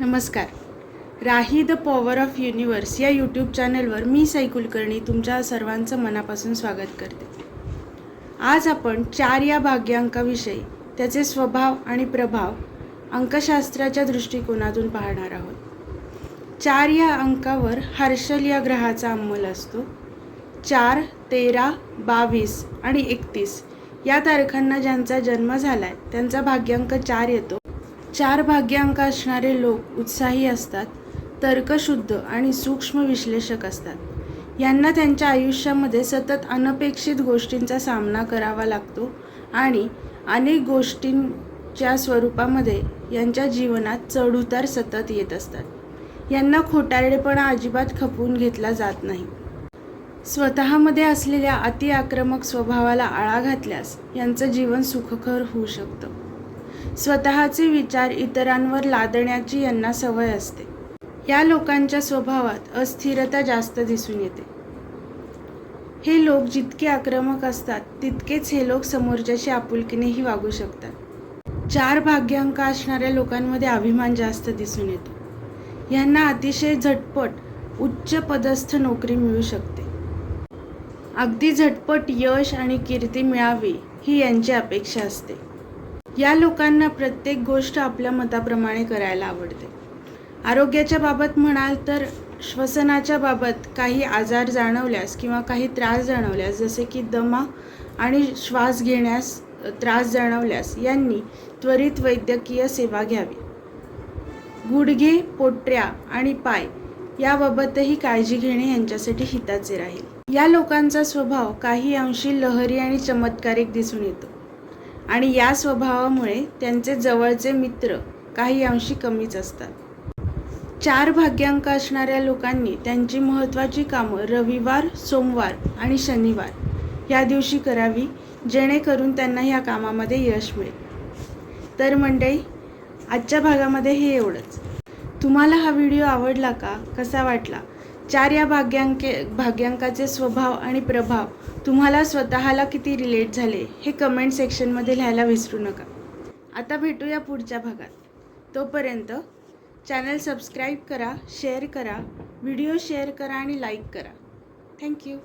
नमस्कार. Rahi the power of universe या YouTube चॅनलवर मी साई कुलकर्णी तुमच्या सर्वांचं मनापासून स्वागत करते. आज आपण चार या भाग्यांकाविषयी त्याचे स्वभाव आणि प्रभाव अंकशास्त्राच्या दृष्टिकोनातून पाहणार आहोत. चार या अंकावर हर्षल या ग्रहाचा अंमल असतो. चार तेरा बावीस आणि एकतीस या तारखांना ज्यांचा जन्म झाला आहे त्यांचा भाग्यांक चार येतो. चार भाग्यांक असणारे लोक उत्साही असतात तर्कशुद्ध आणि सूक्ष्म विश्लेषक असतात. यांना त्यांच्या आयुष्यामध्ये सतत अनपेक्षित गोष्टींचा सामना करावा लागतो आणि अनेक गोष्टींच्या स्वरूपामध्ये यांच्या जीवनात चढउतार सतत येत असतात. यांना खोटारडेपणा अजिबात खपवून घेतला जात नाही. स्वतःमध्ये असलेल्या अतिआक्रमक स्वभावाला आळा घातल्यास यांचं जीवन सुखकर होऊ शकतं. स्वतःचे विचार इतरांवर लादण्याची यांना सवय असते. या लोकांच्या स्वभावात अस्थिरता जास्त दिसून येते. हे लोक जितके आक्रमक असतात तितकेच हे लोक समोरच्याशी आपुलकीनेही वागू शकतात. चार भाग्यांक असणाऱ्या लोकांमध्ये अभिमान जास्त दिसून येतो. यांना अतिशय झटपट उच्च पदस्थ नोकरी मिळू शकते. अगदी झटपट यश आणि कीर्ती मिळावी ही यांची अपेक्षा असते. या लोकांना प्रत्येक गोष्ट आपल्या मताप्रमाणे करायला आवडते. आरोग्याच्या बाबत म्हणाल तर श्वसनाच्या बाबत काही आजार जाणवल्यास किंवा काही त्रास जाणवल्यास जसे की दमा आणि श्वास घेण्यास त्रास जाणवल्यास यांनी त्वरित वैद्यकीय सेवा घ्यावी. गुडघे पोटऱ्या आणि पाय याबाबतही काळजी घेणे यांच्यासाठी हिताचे राहील. या लोकांचा स्वभाव काही अंशी लहरी आणि चमत्कारिक दिसून येतो. आणि या स्वभावामुळे त्यांचे जवळचे मित्र काही अंशी कमीच असतात. चार भाग्यांक असणाऱ्या लोकांनी त्यांची महत्त्वाची कामं रविवार सोमवार आणि शनिवार या दिवशी करावी जेणेकरून त्यांना ह्या कामामध्ये यश मिळेल. तर मंडळी आजच्या भागामध्ये हे एवढंच. तुम्हाला हा व्हिडिओ आवडला का कसा वाटला? चार या भाग्यांके भाग्यांकाचे स्वभाव आणि प्रभाव तुम्हाला स्वतःला किती रिलेट झाले हे कमेंट सेक्शनमध्ये लिहायला विसरू नका. आता भेटूया पुढच्या भागात. तोपर्यंत चॅनल सबस्क्राईब करा शेअर करा व्हिडिओ शेअर करा आणि लाईक करा. थँक्यू